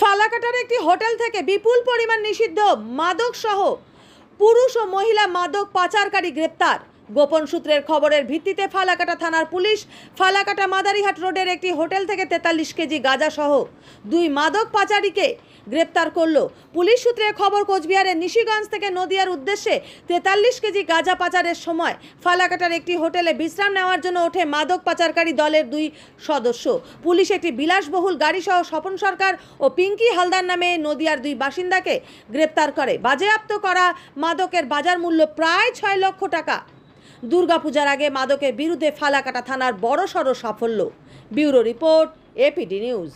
ফালাকাটার একটি হোটেল থেকে বিপুল পরিমাণ নিষিদ্ধ মাদক সহ পুরুষ ও মহিলা মাদক পাচারকারী গ্রেপ্তার। গোপন সূত্রের খবরের ভিত্তিতে ফালাকাটা থানার পুলিশ ফালাকাটা মাদারিহাট রোডের একটি হোটেল থেকে তেতাল্লিশ কেজি গাঁজা সহ দুই মাদক পাচারীকে গ্রেপ্তার করল। পুলিশ সূত্রে খবর, কোচবিহারের নিশিগঞ্জ থেকে নদিয়ার উদ্দেশ্যে তেতাল্লিশ কেজি গাঁজা পাচারের সময় ফালাকাটার একটি হোটেলে বিশ্রাম নেওয়ার জন্য ওঠে মাদক পাচারকারী দলের দুই সদস্য। পুলিশ একটি বিলাসবহুল গাড়ি সহ স্বপন সরকার ও পিঙ্কি হালদার নামে নদিয়ার দুই বাসিন্দাকে গ্রেপ্তার করে। বাজেয়াপ্ত করা মাদকের বাজার মূল্য প্রায় ছয় লক্ষ টাকা। দুর্গাপূজার আগে মাদকের বিরুদ্ধে ফালাকাটা থানার বড়সড় সাফল্য। Bureau report, A P D news.